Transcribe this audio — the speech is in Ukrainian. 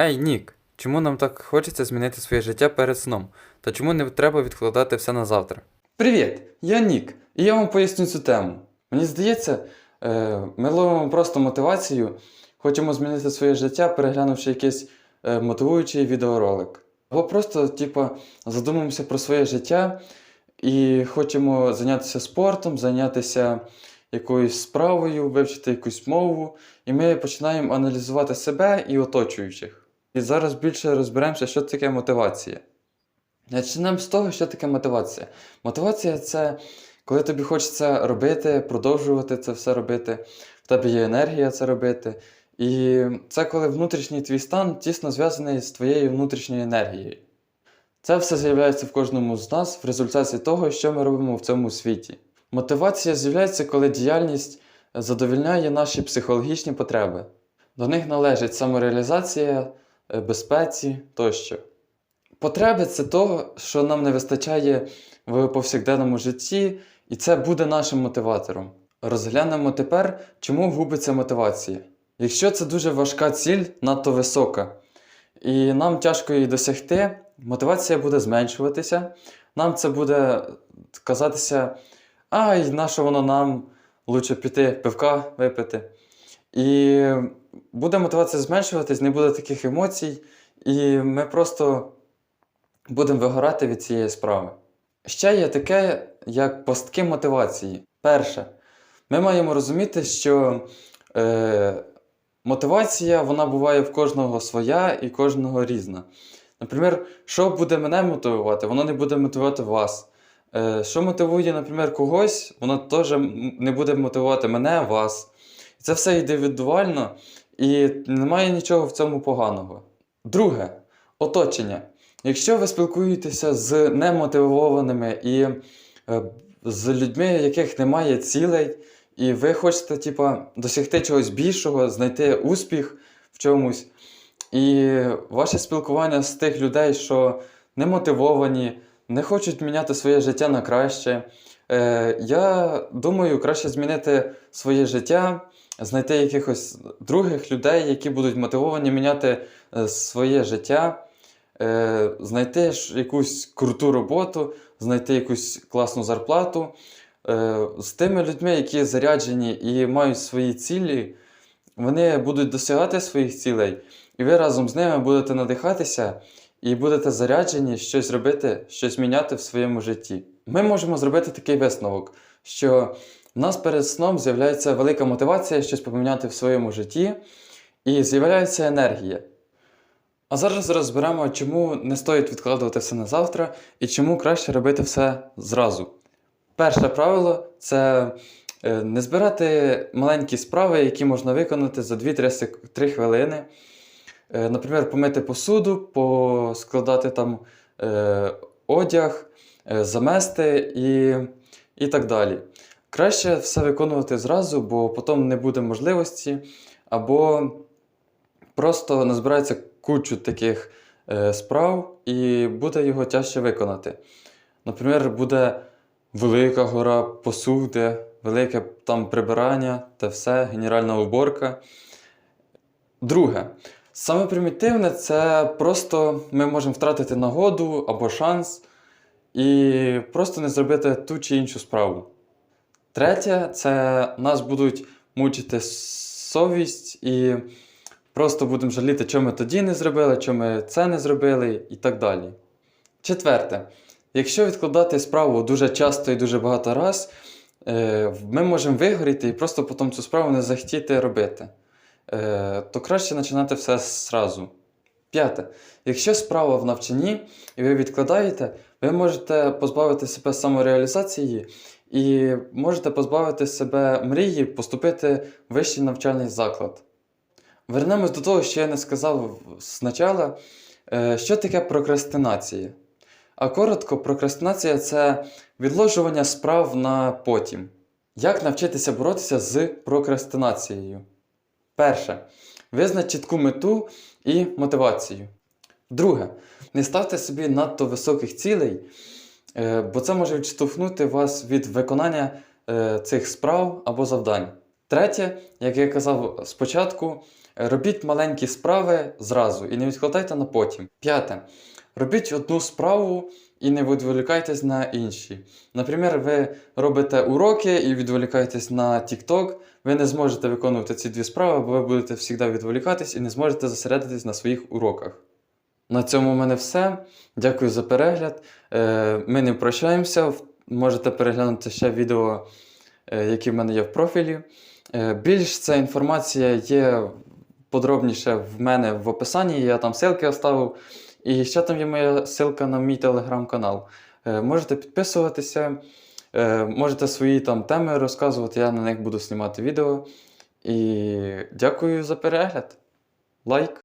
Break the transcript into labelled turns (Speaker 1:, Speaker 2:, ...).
Speaker 1: Ей, Нік, чому нам так хочеться змінити своє життя перед сном? Та чому не треба відкладати все на завтра?
Speaker 2: Привіт, я Нік, і я вам поясню цю тему. Мені здається, е, ми ловимо просто мотивацію, хочемо змінити своє життя, переглянувши якийсь е, мотивуючий відеоролик. Або просто, типу, задумуємося про своє життя і хочемо зайнятися спортом, зайнятися якоюсь справою, вивчити якусь мову, і ми починаємо аналізувати себе і оточуючих. І зараз більше розберемося, що таке мотивація. Почнемо з того, що таке мотивація. Мотивація це коли тобі хочеться робити, продовжувати це все робити, в тебе є енергія це робити. І це коли внутрішній твій стан тісно зв'язаний з твоєю внутрішньою енергією. Це все з'являється в кожному з нас в результаті того, що ми робимо в цьому світі. Мотивація з'являється, коли діяльність задовільняє наші психологічні потреби. До них належить самореалізація, безпеці тощо. Потреби це того, що нам не вистачає в повсякденному житті, і це буде нашим мотиватором. Розглянемо тепер, чому губиться мотивація. Якщо це дуже важка ціль, надто висока, і нам тяжко її досягти, мотивація буде зменшуватися. Нам це буде казатися, ай, на що воно нам лучше піти пивка випити. І буде мотивація зменшуватись, не буде таких емоцій, і ми просто будемо вигорати від цієї справи. Ще є таке, як пастки мотивації. Перше, ми маємо розуміти, що е, мотивація вона буває в кожного своя і кожного різна. Наприклад, що буде мене мотивувати, воно не буде мотивувати вас. Е, що мотивує, наприклад, когось, воно теж не буде мотивувати мене, вас. Це все індивідуально і немає нічого в цьому поганого. Друге, оточення. Якщо ви спілкуєтеся з немотивованими і е, з людьми, яких немає цілей, і ви хочете типа, досягти чогось більшого, знайти успіх в чомусь, і ваше спілкування з тих людей, що не мотивовані, не хочуть міняти своє життя на краще, е, я думаю, краще змінити своє життя, знайти якихось других людей, які будуть мотивовані міняти е, своє життя. Е, знайти якусь круту роботу, знайти якусь класну зарплату. Е, з тими людьми, які заряджені і мають свої цілі, вони будуть досягати своїх цілей, і ви разом з ними будете надихатися і будете заряджені щось робити, щось міняти в своєму житті. Ми можемо зробити такий висновок, що в нас перед сном з'являється велика мотивація щось поміняти в своєму житті, і з'являється енергія. А зараз розберемо, чому не стоїть відкладувати все на завтра і чому краще робити все зразу. Перше правило це е, не збирати маленькі справи, які можна виконати за 2-3 хвилини. Е, Наприклад, помити посуду, поскладати там е, одяг, замести і, і так далі. Краще все виконувати зразу, бо потім не буде можливості, або просто назбирається кучу таких е, справ і буде його тяжче виконати. Наприклад, буде велика гора посуди, велике там прибирання та все, генеральна уборка. Друге, саме примітивне це просто ми можемо втратити нагоду або шанс і просто не зробити ту чи іншу справу. Третє, це нас будуть мучити совість і просто будемо жаліти, що ми тоді не зробили, що ми це не зробили і так далі. Четверте, якщо відкладати справу дуже часто і дуже багато раз, е, ми можемо вигоріти і просто потім цю справу не захотіти робити. Е, То краще починати все зразу. П'яте. Якщо справа в навчанні і ви відкладаєте, ви можете позбавити себе самореалізації і можете позбавити себе мрії поступити в вищий навчальний заклад. Вернемось до того, що я не сказав спочатку. Е, Що таке прокрастинація? А коротко, прокрастинація це відложування справ на потім. Як навчитися боротися з прокрастинацією? Перше. Визнач чітку мету і мотивацію. Друге. Не ставте собі надто високих цілей, е, бо це може відштовхнути вас від виконання е, цих справ або завдань. Третє, як я казав спочатку, Робіть маленькі справи зразу і не відкладайте на потім. П'яте. Робіть одну справу і не відволікайтесь на інші. Наприклад, ви робите уроки і відволікаєтесь на TikTok, ви не зможете виконувати ці дві справи, бо ви будете завжди відволікатись і не зможете зосередитись на своїх уроках. На цьому в мене все. Дякую за перегляд. Е, Ми не прощаємося. Можете переглянути ще відео, е, які в мене є в профілі. Е, Більш ця інформація є подробніше в мене в описанні. Я там ссылки оставив. І ще там є моя ссылка на мій телеграм-канал. Можете підписуватися, можете свої там теми розказувати, я на них буду знімати відео. І дякую за перегляд. Лайк.